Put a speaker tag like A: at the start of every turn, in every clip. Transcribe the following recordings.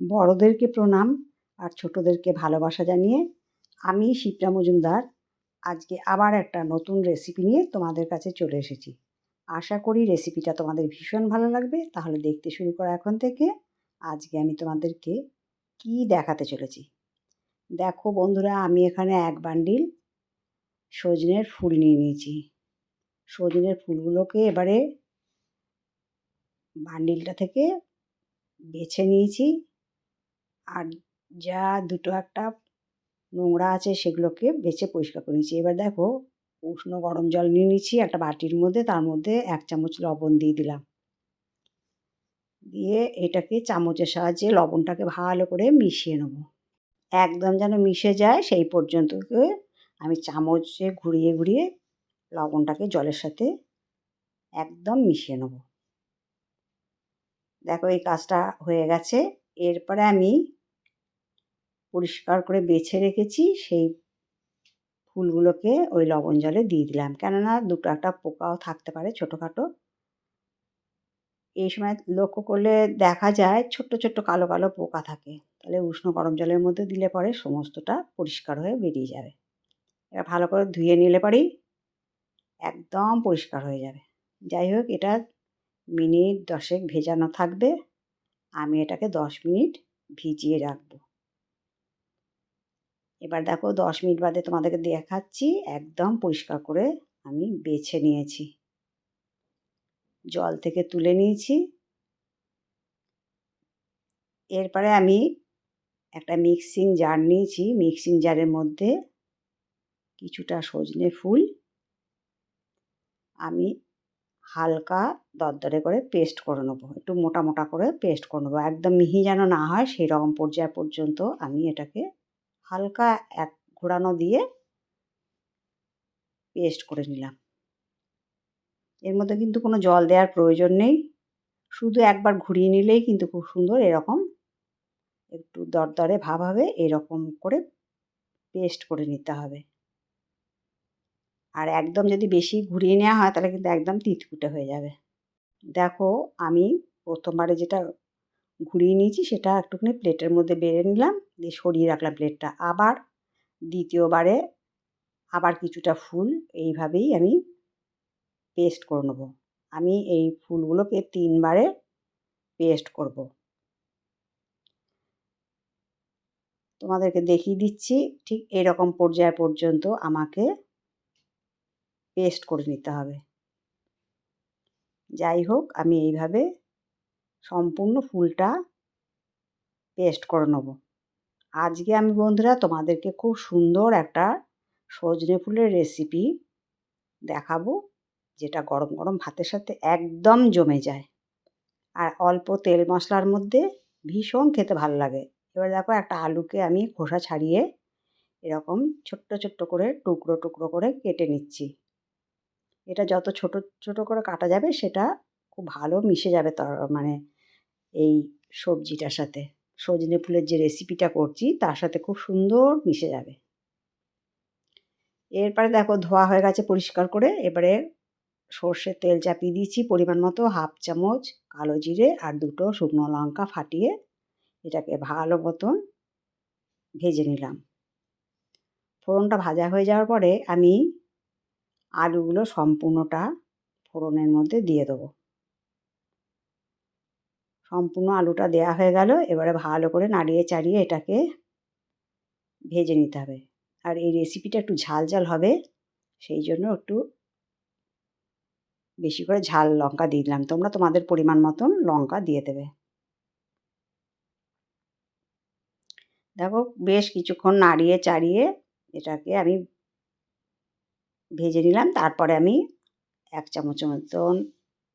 A: বড়োদেরকে প্রণাম আর ছোটোদেরকে ভালোবাসা জানিয়ে আমি শিপ্রা মজুমদার। আজকে আবার একটা নতুন রেসিপি নিয়ে তোমাদের কাছে চলে এসেছি। আশা করি রেসিপিটা তোমাদের ভীষণ ভালো লাগবে। তাহলে দেখতে শুরু করো এখন থেকে। আজকে আমি তোমাদেরকে কি দেখাতে চলেছি। দেখো বন্ধুরা, আমি এখানে এক বান্ডিল সজনের ফুল নিয়ে নিয়েছি। সজনের ফুলগুলোকে এবারে বান্ডিলটা থেকে বেছে নিয়েছি। আর যা দুটো একটা নোংরা আছে সেগুলোকে বেছে পরিষ্কার করে নিয়েছি। এবার দেখো, উষ্ণ গরম জল নিয়ে নিচ্ছি একটা বাটির মধ্যে, তার মধ্যে এক চামচ লবণ দিয়ে দিলাম। দিয়ে এটাকে চামচের সাহায্যে লবণটাকে ভালো করে মিশিয়ে নেব। একদম যেন মিশে যায়, সেই পর্যন্তকে আমি চামচে ঘুরিয়ে ঘুরিয়ে লবণটাকে জলের সাথে একদম মিশিয়ে নেব। দেখো এই কাজটা হয়ে গেছে। এরপরে আমি পরিষ্কার করে বেছে রেখেছি, সেই ফুলগুলোকে ওই লবণ জলে দিয়ে দিলাম। কেননা দুটো একটা পোকাও থাকতে পারে ছোটোখাটো। এই সময় লক্ষ্য করলে দেখা যায় ছোট্ট ছোট্ট কালো কালো পোকা থাকে। তাহলে উষ্ণ গরম জলের মধ্যে দিলে পরে সমস্তটা পরিষ্কার হয়ে বেরিয়ে যাবে। এটা ভালো করে ধুয়ে নিলে পরেই একদম পরিষ্কার হয়ে যাবে। যাই হোক, এটা মিনিট দশেক ভেজানো থাকবে। আমি এটাকে দশ মিনিট ভিজিয়ে রাখব। এবার দেখো দশ মিনিট বাদে তোমাদেরকে দেখাচ্ছি, একদম পরিষ্কার করে আমি বেছে নিয়েছি। জল থেকে তুলে নিয়েছি। এরপরে আমি একটা মিক্সিং জার নিয়েছি। মিক্সিং জারের মধ্যে কিছুটা সজনে ফুল আমি হালকা দরদরে করে পেস্ট করে নেব। একটু মোটা মোটা করে পেস্ট করে নেব। একদম মিহি যেন না হয় সেই রকম পর্যায় পর্যন্ত আমি এটাকে হালকা এক ঘোরানো দিয়ে পেস্ট করে নিলাম। এর মধ্যে কিন্তু কোনো জল দেওয়ার প্রয়োজন নেই। শুধু একবার ঘুরিয়ে নিলেই কিন্তু খুব সুন্দর এরকম একটু দরদরে ভাব হবে, এরকম করে পেস্ট করে নিতে হবে। আর একদম যদি বেশি ঘুরিয়ে নেওয়া হয়, তাহলে কিন্তু একদম তিতকুটে হয়ে যাবে। দেখো, আমি প্রথমবারে যেটা ঘুরিয়ে নিয়েছি, সেটা একটুখানি প্লেটের মধ্যে বেড়ে নিলাম, দিয়ে সরিয়ে রাখলাম প্লেটটা আবার দ্বিতীয়বারে আবার কিছুটা ফুল এইভাবেই আমি পেস্ট করে নেব। আমি এই ফুলগুলোকে তিনবারে পেস্ট করব। তোমাদেরকে দেখিয়ে দিচ্ছি, ঠিক এরকম পর্যায় পর্যন্ত আমাকে পেস্ট করে নিতে হবে। যাই হোক, আমি এইভাবে সম্পূর্ণ ফুলটা পেস্ট করে নেব। আজকে আমি বন্ধুরা তোমাদেরকে খুব সুন্দর একটা সজনে ফুলের রেসিপি দেখাবো, যেটা গরম গরম ভাতের সাথে একদম জমে যায়। আর অল্প তেল মশলার মধ্যে ভীষণ খেতে ভালো লাগে। এবার দেখো একটা আলুকে আমি খোসা ছাড়িয়ে এরকম ছোট্ট ছোট্ট করে টুকরো টুকরো করে কেটে নিচ্ছি। এটা যত ছোট ছোট করে কাটা যাবে, সেটা খুব ভালো মিশে যাবে তর মানে এই সবজিটার সাথে। সজনে ফুলের যে রেসিপিটা করছি, তার সাথে খুব সুন্দর মিশে যাবে। এরপরে দেখো ধোয়া হয়ে গেছে পরিষ্কার করে, এবারে সর্ষের তেল চাপিয়ে দিয়েছি, পরিমাণ মতো হাফ চামচ কালো জিরে আর দুটো শুকনো লঙ্কা ফাটিয়ে এটাকে ভালো মতন ভেজে নিলাম। ফোড়নটা ভাজা হয়ে যাওয়ার পরে আমি আলুগুলো সম্পূর্ণটা ফোড়নের মধ্যে দিয়ে দেবো। সম্পূর্ণ আলুটা দেয়া হয়ে গেল, এবারে ভালো করে নাড়িয়ে চাড়িয়ে এটাকে ভেজে নিতে হবে। আর এই রেসিপিটা একটু ঝাল ঝাল হবে, সেই জন্য একটু বেশি করে ঝাল লঙ্কা দিয়ে দিলাম। তোমরা তোমাদের পরিমাণ মতন লঙ্কা দিয়ে দেবে। দেখো, বেশ কিছুক্ষণ নাড়িয়ে চাড়িয়ে এটাকে আমি ভেজে নিলাম। তারপরে আমি এক চামচের মতন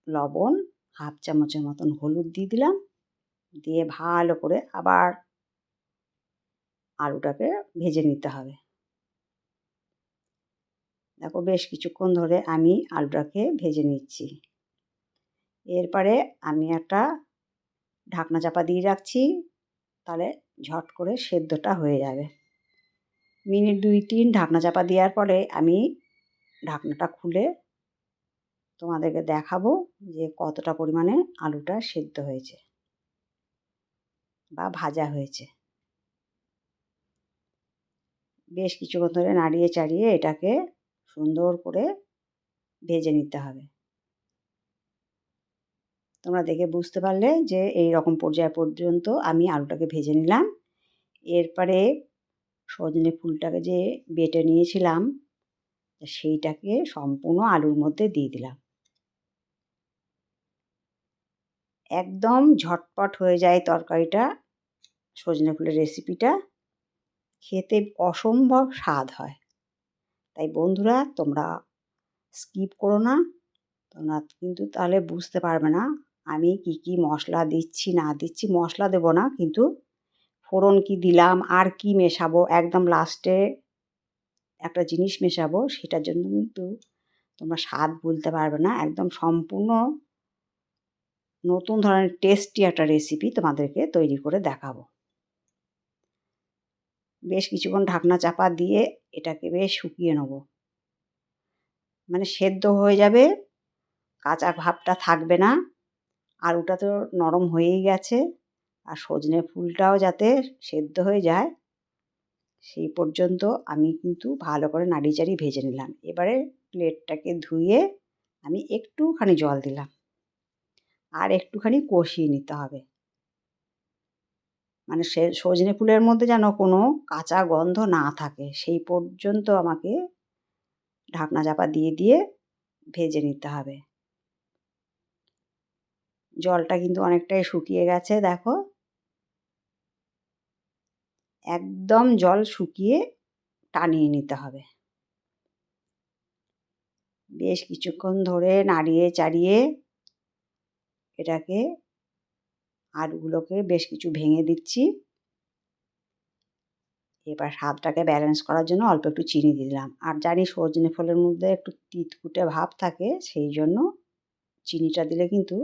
A: লবণ, হাফ চামচের মতন হলুদ দিয়ে দিলাম। দিয়ে ভালো করে আবার আলুটাকে ভেজে নিতে হবে। দেখো বেশ কিছুক্ষণ ধরে আমি আলুটাকে ভেজে নিচ্ছি। এরপরে আমি একটা ঢাকনা চাপা দিয়ে রাখছি। তাহলে ঝট করে সেদ্ধটা হয়ে যাবে। মিনিট দুই তিন ঢাকনা চাপা দেওয়ার পরে আমি ঢাকনাটা খুলে তোমাদেরকে দেখাবো যে কতটা পরিমাণে আলুটা সেদ্ধ হয়েছে বা ভাজা হয়েছে। বেশ কিছুক্ষণ ধরে নাড়িয়ে চাড়িয়ে এটাকে সুন্দর করে ভেজে নিতে হবে। তোমরা দেখে বুঝতে পারলে যে এই রকম পর্যায় পর্যন্ত আমি আলুটাকে ভেজে নিলাম। এরপরে সজনে ফুলটাকে যে বেটে নিয়েছিলাম সেইটাকে সম্পূর্ণ আলুর মধ্যে দিয়ে দিলাম। একদম ঝটপট হয়ে যায় তরকারিটা, সজনে ফুলের রেসিপিটা খেতে অসম্ভব স্বাদ হয়। তাই বন্ধুরা, তোমরা স্কিপ করো না। তোমরা কিন্তু তাহলে বুঝতে পারবে না আমি কি কি মশলা দিচ্ছি, না দিচ্ছি। মশলা দেবো না, কিন্তু ফোড়ন কি দিলাম, আর কি মেশাবো, একদম লাস্টে একটা জিনিস মেশাবো, সেটার জন্য কিন্তু তোমরা স্বাদ বলতে পারবে না। একদম সম্পূর্ণ নতুন ধরনের টেস্টি একটা রেসিপি তোমাদেরকে তৈরি করে দেখাবো। বেশ কিছুক্ষণ ঢাকনা চাপা দিয়ে এটাকে বেশ শুকিয়ে নেব। মানে সেদ্ধ হয়ে যাবে, কাঁচা ভাবটা থাকবে না। আলুটা তো নরম হয়েই গেছে, আর সজনে ফুলটাও যাতে সেদ্ধ হয়ে যায়। সেই পর্যন্ত আমি কিন্তু ভালো করে নাড়ি চাড়ি ভেজে নিলাম। এবারে প্লেটটাকে ধুয়ে আমি একটুখানি জল দিলাম। আর একটুখানি কষিয়ে নিতে হবে। মানে সে সজনে ফুলের মধ্যে যেন কোনো কাঁচা গন্ধ না থাকে, সেই পর্যন্ত আমাকে ঢাকনা চাপা দিয়ে দিয়ে ভেজে নিতে হবে। জলটা কিন্তু অনেকটাই শুকিয়ে গেছে, দেখো। একদম জল শুকিয়ে টানিয়ে নিতে হবে। বেশ কিছুক্ষণ ধরে নাড়িয়ে চাড়িয়ে এটাকে আলুগুলোকে বেশ কিছু ভেঙে দিচ্ছি। এবার স্বাদটাকে ব্যালেন্স করার জন্য অল্প একটু চিনি দিলাম। আর জানি সজনে ফলের মধ্যে একটু তিতকুটে ভাব থাকে, সেই জন্য চিনিটা দিলে কিন্তু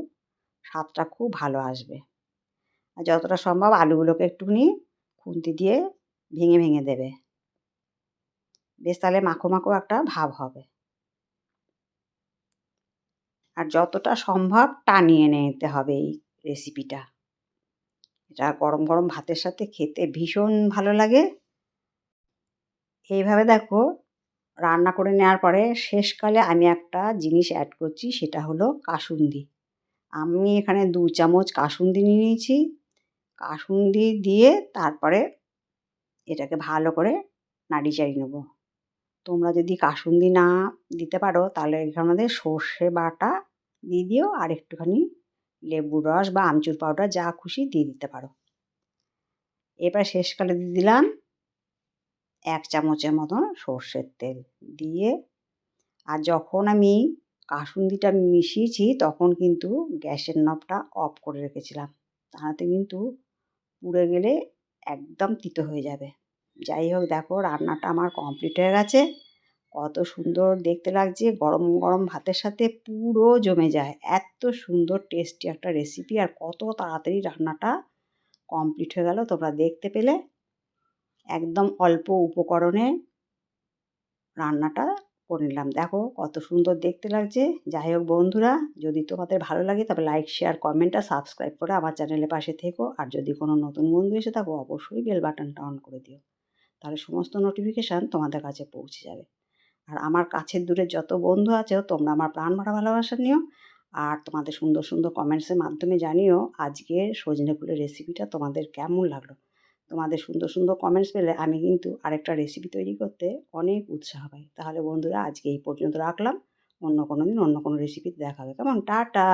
A: স্বাদটা খুব ভালো আসবে। আর যতটা সম্ভব আলুগুলোকে একটুখানি খুন্তি দিয়ে ভেঙে ভেঙে দেবে। বেশ, তাহলে মাখো মাখো একটা ভাব হবে। আর যতটা সম্ভব টানিয়ে নিতে হবে এই রেসিপিটা এটা গরম গরম ভাতের সাথে খেতে ভীষণ ভালো লাগে। এইভাবে দেখো, রান্না করে নেওয়ার পরে শেষকালে আমি একটা জিনিস অ্যাড করছি, সেটা হলো কাসুন্দি। আমি এখানে দু চামচ কাসুন্দি নিয়ে নিয়েছি। কাসুন্দি দিয়ে তারপরে এটাকে ভালো করে নাড়ি চাড়ি নেব। তোমরা যদি কাসুন্দি না দিতে পারো, তাহলে এখানে সর্ষে বাটা দিয়ে দিও আর একটুখানি লেবুর রস বা আমচুর পাউডার যা খুশি দিয়ে দিতে পারো। এবার শেষকালে দিয়ে দিলাম এক চামচের মতন সর্ষের তেল দিয়ে। আর যখন আমি কাসুন্দিটা মিশিয়েছি, তখন কিন্তু গ্যাসের নবটা অফ করে রেখেছিলাম। তাহাতে কিন্তু পুড়ে গেলে একদম তিতো হয়ে যাবে। যাই হোক দেখো, রান্নাটা আমার কমপ্লিট হয়ে গেছে। কত সুন্দর দেখতে লাগছে, গরম গরম ভাতের সাথে পুরো জমে যায়। এত সুন্দর টেস্টি একটা রেসিপি আর কত তাড়াতাড়ি রান্নাটা কমপ্লিট হয়ে গেল তোমরা দেখতে পেলে। একদম অল্প উপকরণে রান্নাটা করে নিলাম। দেখো কত সুন্দর দেখতে লাগছে। যাই হোক বন্ধুরা, যদি তোমাদের ভালো লাগে তবে লাইক শেয়ার কমেন্ট আর সাবস্ক্রাইব করে আমার চ্যানেলের পাশে থেকো। আর যদি কোনো নতুন বন্ধু এসে থাকো, অবশ্যই বেল বাটনটা অন করে দিও। তাহলে সমস্ত নোটিফিকেশান তোমাদের কাছে পৌঁছে যাবে। আর আমার কাছের দূরে যত বন্ধু আছে, তোমরা আমার প্রাণ ভরা ভালোবাসা নিও। আর তোমাদের সুন্দর সুন্দর কমেন্টসের মাধ্যমে জানিও আজকের সজনে ফুলের রেসিপিটা তোমাদের কেমন লাগল। তোমাদের সুন্দর সুন্দর কমেন্টস পেলে আমি কিন্তু আরেকটা রেসিপি তৈরি করতে অনেক উৎসাহ পাই। তাহলে বন্ধুরা আজকে এই পর্যন্ত রাখলাম। অন্য কোনো দিন অন্য কোনো রেসিপি দেখা হবে কেমন? টাটা!